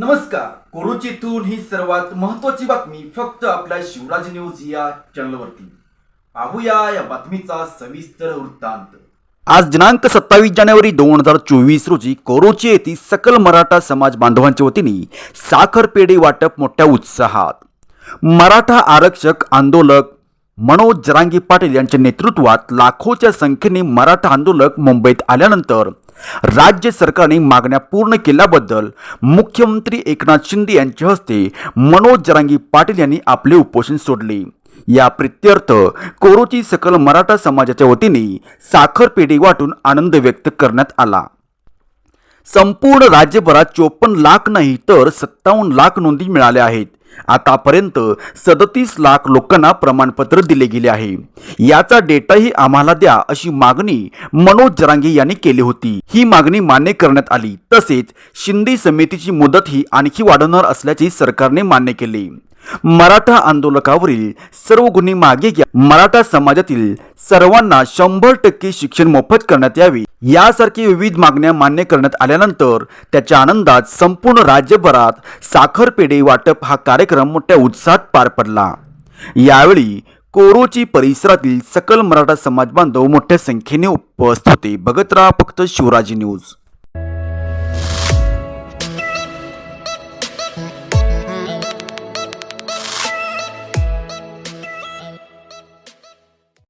नमस्कार. कोरोचीतून ही सर्वात महत्वाची बातमी फक्त आपल्या शिवराज न्यूज या चॅनलवरती. पाहूया या बातमीचा सविस्तर वृत्तांत. आज दिनांक सत्तावीस जानेवारी दोन हजार चोवीस रोजी कोरोची येथील सकल मराठा समाज बांधवांच्या वतीने साखर पेढे वाटप मोठ्या उत्साहात. मराठा आरक्षक आंदोलक मनोज जरांगी पाटील यांच्या नेतृत्वात लाखोच्या संख्येने मराठा आंदोलक मुंबईत आल्यानंतर राज्य सरकारने मागण्या पूर्ण केल्याबद्दल मुख्यमंत्री एकनाथ शिंदे यांच्या हस्ते मनोज जरांगी पाटील यांनी आपले उपोषण सोडले. या प्रित्यर्थ कोरोची सकल मराठा समाजाच्या वतीने साखरपेढी वाटून आनंद व्यक्त करण्यात आला. संपूर्ण राज्यभरात चोपन्न लाख नाही तर सत्तावन्न लाख नोंदी मिळाल्या आहेत. आतापर्यंत सदतीस लाख लोकांना प्रमाणपत्र दिले गेले आहे. याचा डेटाही आम्हाला द्या अशी मागणी मनोज जरांगे यांनी केली होती. ही मागणी मान्य करण्यात आली. तसेच शिंदे समितीची मुदतही आणखी वाढवणार असल्याचे सरकारने मान्य केले. मराठा आंदोलकावरील सर्व गुन्हे मागे घ्या. मराठा समाजातील सर्वांना शंभर टक्के शिक्षण मोफत करण्यात यावे. यासारखी विविध मागण्या मान्य करण्यात आल्यानंतर त्याच्या आनंदात संपूर्ण राज्यभरात साखरपेढे वाटप हा कार्यक्रम मोठ्या उत्साहात पार पडला. यावेळी कोरोची परिसरातील सकल मराठा समाज बांधव मोठ्या संख्येने उपस्थित होते. बघत राहा फक्त शिवराजी न्यूज.